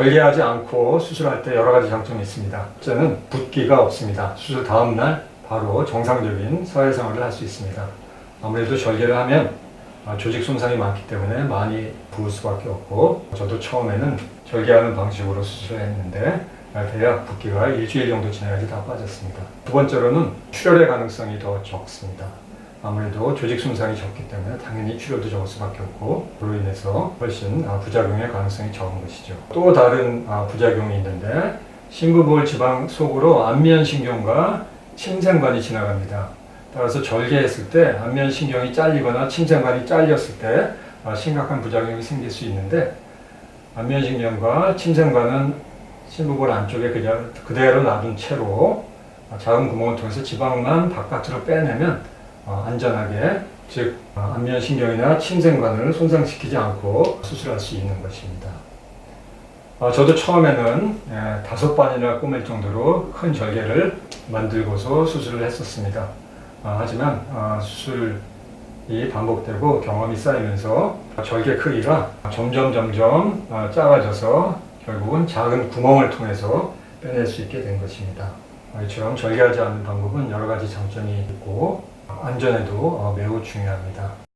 절개하지 않고 수술할 때 여러 가지 장점이 있습니다. 첫째는 붓기가 없습니다. 수술 다음 날 바로 정상적인 사회생활을 할 수 있습니다. 아무래도 절개를 하면 아, 조직 손상이 많기 때문에 많이 부을 수밖에 없고 저도 처음에는 절개하는 방식으로 수술을 했는데 아, 대략 붓기가 일주일 정도 지나야지 다 빠졌습니다. 두 번째로는 출혈의 가능성이 더 적습니다. 아무래도 조직 손상이 적기 때문에 당연히 출혈도 적을 수밖에 없고 그로 인해서 훨씬 아, 부작용의 가능성이 적은 것이죠. 또 다른 아, 부작용이 있는데 심부볼 지방 속으로 안면신경과 침생관이 지나갑니다. 따라서 절개했을 때 안면신경이 잘리거나 침생관이 잘렸을 때 아, 심각한 부작용이 생길 수 있는데 안면신경과 침생관은 심부볼 안쪽에 그냥 그대로 놔둔 채로 아, 작은 구멍을 통해서 지방만 바깥으로 빼내면 어, 안전하게 즉 어, 안면신경이나 침생관을 손상시키지 않고 수술할 수 있는 것입니다. 어, 저도 처음에는 예, 다섯 번이나 꼬맬 정도로 큰 절개를 만들고서 수술을 했었습니다. 아, 하지만 아, 수술이 반복되고 경험이 쌓이면서 절개 크기가 점점 점점 아, 작아져서 결국은 작은 구멍을 통해서 빼낼 수 있게 된 것입니다. 아, 이처럼 절개하지 않는 방법은 여러 가지 장점이 있고 안전에도 어, 매우 중요합니다.